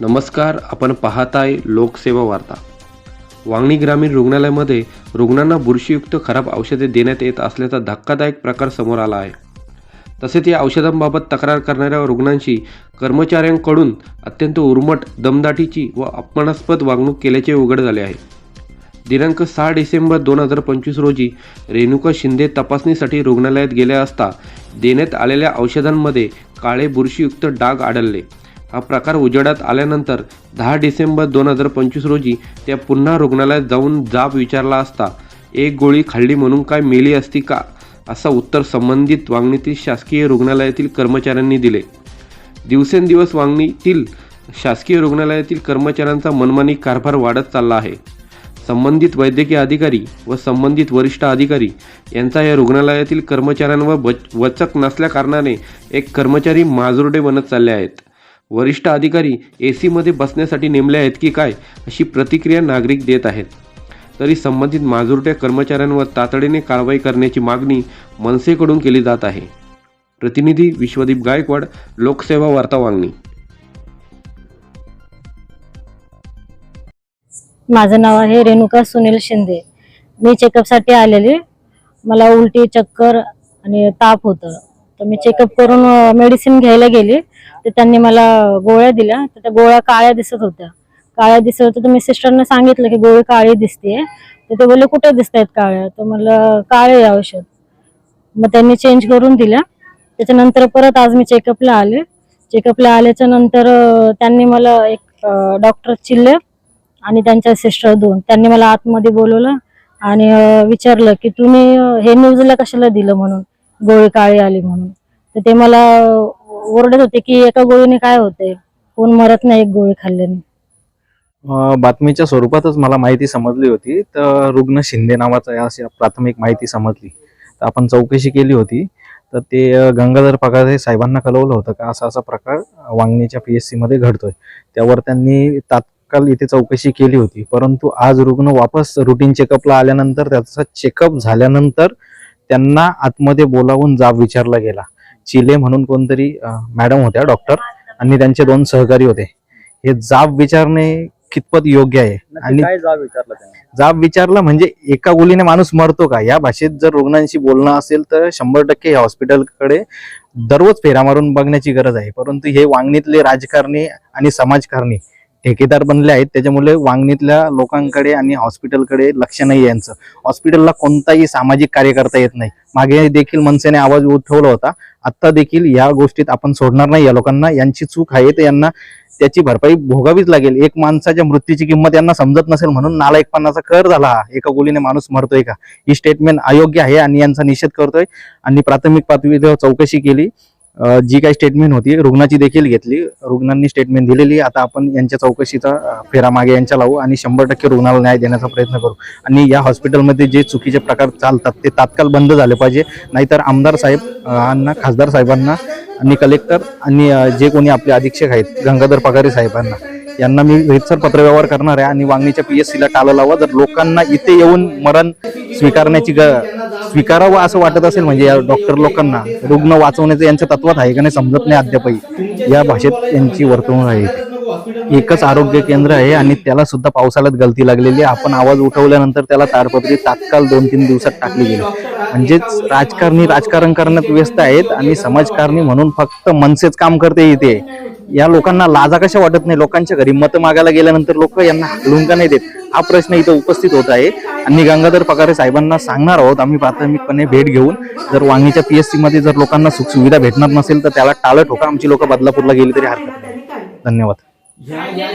नमस्कार आपण पाहताय लोकसेवा वार्ता. वांगणी ग्रामीण रुग्णालयामध्ये रुग्णांना बुरशीयुक्त खराब औषधे देण्यात येत असल्याचा धक्कादायक प्रकार समोर आला आहे. तसेच या औषधांबाबत तक्रार करणाऱ्या रुग्णांशी कर्मचाऱ्यांकडून अत्यंत उर्मट दमदाटीची व अपमानास्पद वागणूक केल्याचे उघड झाले आहे. दिनांक सहा डिसेंबर दोन हजार पंचवीस रोजी रेणुका शिंदे तपासणीसाठी रुग्णालयात गेल्या असता देण्यात आलेल्या औषधांमध्ये काळे बुरशीयुक्त डाग आढळले. हा प्रकार उजेडात आल्यानंतर दहा डिसेंबर दोन हजार पंचवीस रोजी त्या पुन्हा रुग्णालयात जाऊन जाब विचारला असता एक गोळी खाल्ली म्हणून काय मेली असती का? असा उत्तर संबंधित वांगणीतील शासकीय रुग्णालयातील कर्मचाऱ्यांनी दिले. दिवसेंदिवस वांगणीतील शासकीय रुग्णालयातील कर्मचाऱ्यांचा मनमानी कारभार वाढत चालला आहे. संबंधित वैद्यकीय अधिकारी व संबंधित वरिष्ठ अधिकारी यांचा या रुग्णालयातील कर्मचाऱ्यांवर वच वचक नसल्याकारणाने एक कर्मचारी माजुरडे बनत चालले आहेत. वरिष्ठ अधिकारी ए सीमध्ये बसण्यासाठी नेमले आहेत की काय अशी प्रतिक्रिया नागरिक देत आहेत. तरी संबंधित माजुरट्या कर्मचाऱ्यांवर तातडीने कारवाई करण्याची मागणी मनसेकडून केली जात आहे. प्रतिनिधी विश्वदीप गायकवाड लोकसेवा वार्ता वांगणी. माझं नाव आहे रेणुका सुनील शिंदे. मी चेकअपसाठी आलेली. मला उलटी चक्कर आणि ताप होतं. तर मी चेकअप करून मेडिसिन घ्यायला गेली. तर त्यांनी मला गोळ्या दिल्या. तर त्या गोळ्या काळ्या दिसत होत्या. काळ्या दिसत होत्या तर मी सिस्टरने सांगितलं की गोळी काळी दिसते तर ते बोलले कुठे दिसत आहेत काळ्या? तर मला काळे औषध. मग त्यांनी चेंज करून दिल्या. त्याच्यानंतर परत आज मी चेकअपला आले. चेकअपला आल्याच्यानंतर त्यांनी मला एक डॉक्टर चिल्ले आणि त्यांच्या सिस्टर दोन. त्यांनी मला आतमध्ये बोलवलं आणि विचारलं की तुम्ही हे न्यूजला कशाला दिलं म्हणून? गोळी काळी आली म्हणून. तर ते मला ओरडत होते की एका गोळीने काय होते कोण मरत नाही एक गोळी खाल्ल्याने. अं, बातमीच्या स्वरूपातच मला माहिती समजली होती. तर रुग्ण शिंदे नावाचा या अशी प्राथमिक माहिती समजली. तर आपण चौकशी केली होती. तर ते अं, गंगाधर पगारे साहेबांना कळवलं होतं का असा असा प्रकार वांगणीच्या पी एस सीमध्ये घडतोय. त्यावर त्यांनी तात्काळ इथे चौकशी केली होती. परंतु आज रुग्ण वापस रुटीन चेकअपला आल्यानंतर त्याचा चेकअप झाल्यानंतर त्यांना आतमध्ये बोलावून जाब विचारला गेला. चिले म्हणून कोणतरी मॅडम होत्या डॉक्टर आणि त्यांचे दोन सहकारी होते. हे जाब विचारणे कितपत योग्य आहे? आणि जाब विचारला जाब विचारला म्हणजे एका गोळीने माणूस मरतो का? या भाषेत जर रुग्णांशी बोलणं असेल तर शंभर टक्के या हॉस्पिटलकडे दररोज फेरा मारून बघण्याची गरज आहे. परंतु हे वांगणीतले राजकारणी आणि समाजकारणी ठेकेदार बनले आहेत. त्याच्यामुळे वांगणीतल्या लोकांकडे आणि हॉस्पिटलकडे लक्ष नाही आहे यांचं. हॉस्पिटलला कोणताही सामाजिक कार्य करता येत नाही. मागे देखील मनसेने आवाज उठवला होता. आत्ता देखील या गोष्टीत आपण सोडणार नाही. या लोकांना यांची चूक आहे तर यांना त्याची भरपाई भोगावीच लागेल. एक माणसाच्या मृत्यूची किंमत यांना समजत नसेल म्हणून नालायकपणाचा कर झाला. हा एका गोलीने माणूस मरतोय का? ही स्टेटमेंट अयोग्य आहे आणि यांचा निषेध करतोय. आणि प्राथमिक पातळीवर चौकशी केली. जी काही स्टेटमेंट होती रुग्णाची देखील घेतली. रुग्णांनी स्टेटमेंट दिलेली. आता आपण यांच्या चौकशीचा फेरा मागे यांच्या लावू आणि शंभर टक्के रुग्णाला न्याय देण्याचा प्रयत्न करू. आणि या हॉस्पिटलमध्ये जे चुकीचे प्रकार चालतात ते तात्काळ बंद झाले पाहिजे. नाहीतर आमदार साहेब खासदार साहेबांना आणि कलेक्टर आणि जे कोणी आपले अधीक्षक आहेत गंगाधर पगारे साहेबांना यांना मी रितसर पत्रव्यवहार करणार आहे आणि वांगणीच्या पी एस सीला टाळं लावा. जर लोकांना इथे येऊन मरण स्वीकारण्याची ग स्वीकारावं असं वाटत असेल म्हणजे या डॉक्टर लोकांना रुग्ण वाचवण्याचं यांच्या तत्वात आहे का नाही समजत नाही अद्यापही. या भाषेत यांची वर्तवणूक आहे. एकच आरोग्य केंद्र आहे आणि त्याला सुद्धा पावसाळ्यात गलती लागलेली आहे. आपण आवाज उठवल्यानंतर त्याला ताडपत्री तात्काळ दोन तीन दिवसात टाकली गेली. म्हणजेच राजकारणी राजकारण करण्यात व्यस्त आहेत आणि समाजकारणी म्हणून फक्त मनसेच काम करते इथे. या लोकांना लाजा कशा वाटत नाही? लोकांच्या घरी मत मागायला गेल्यानंतर लोक यांना हलवून का नाही देत? हा प्रश्न इथं उपस्थित होत आहे. आणि गंगाधर पगारे साहेबांना सांगणार आहोत आम्ही प्राथमिकपणे भेट घेऊन. जर वांगीच्या पीएससी मध्ये जर लोकांना सुख सुविधा भेटणार नसेल तर त्याला टाळं ठोका. आमची लोक बदलापूरला गेली तरी हरकत नाही. धन्यवाद. Giá.